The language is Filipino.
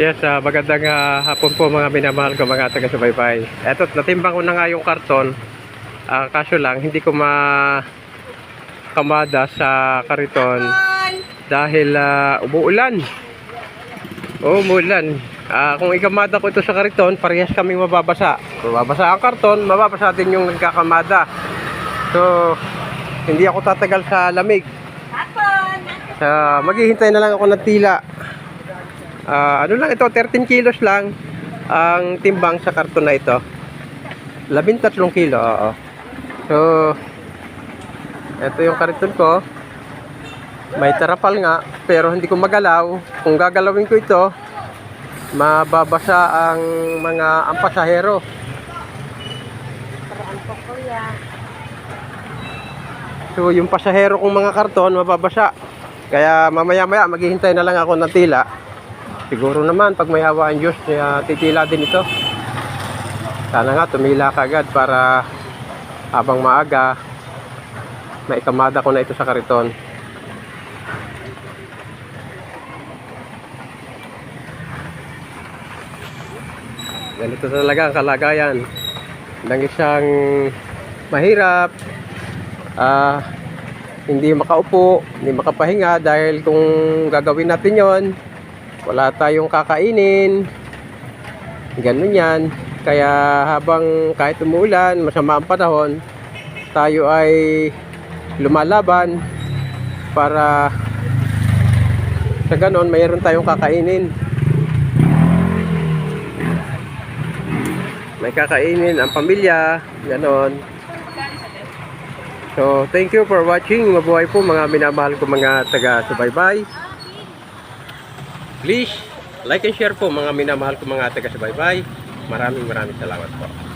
Yes, ah, magandang ah, hapon po mga minamahal ko mga taga-subaybay. Eto, natimbang ko na nga yung karton. Ah, kaso lang, hindi ko ma kamada sa kariton dahil ah, umuulan. Oo, umuulan. Ah, kung ikamada ko ito sa kariton, parehas kaming mababasa. Mababasa ang karton, mababasa din yung nagkakamada. So, hindi ako tatagal sa lamig. Sa maghihintay na lang ako ng tila. Ah, ano lang ito, 13 kilos lang ang timbang sa karton na ito. 13 kilo, oo. So, ito yung karton ko. May tarapal nga, pero hindi ko magalaw. Kung gagalawin ko ito, mababasa ang mga ang pasahero. So, yung pasahero kong mga karton, mababasa. Kaya mamaya-maya, maghihintay na lang ako ng tila. Siguro naman, pag may hawa ang Diyos, uh, titila din ito. Sana nga, tumila ka agad para habang maaga, maikamada ko na ito sa kariton. Ganito talaga ang kalagayan ng isang mahirap, ah, hindi makaupo, hindi makapahinga dahil kung gagawin natin yon wala tayong kakainin. Ganun yan. Kaya habang kahit umuulan masama ang panahon tayo ay lumalaban para sa ganon mayroon tayong kakainin. May kakainin ang pamilya ganon. So thank you for watching. Mabuhay po mga minamahal ko mga taga-subaybay Please, like and share po mga minamahal ko mga taga-subaybay. Maraming maraming salamat po.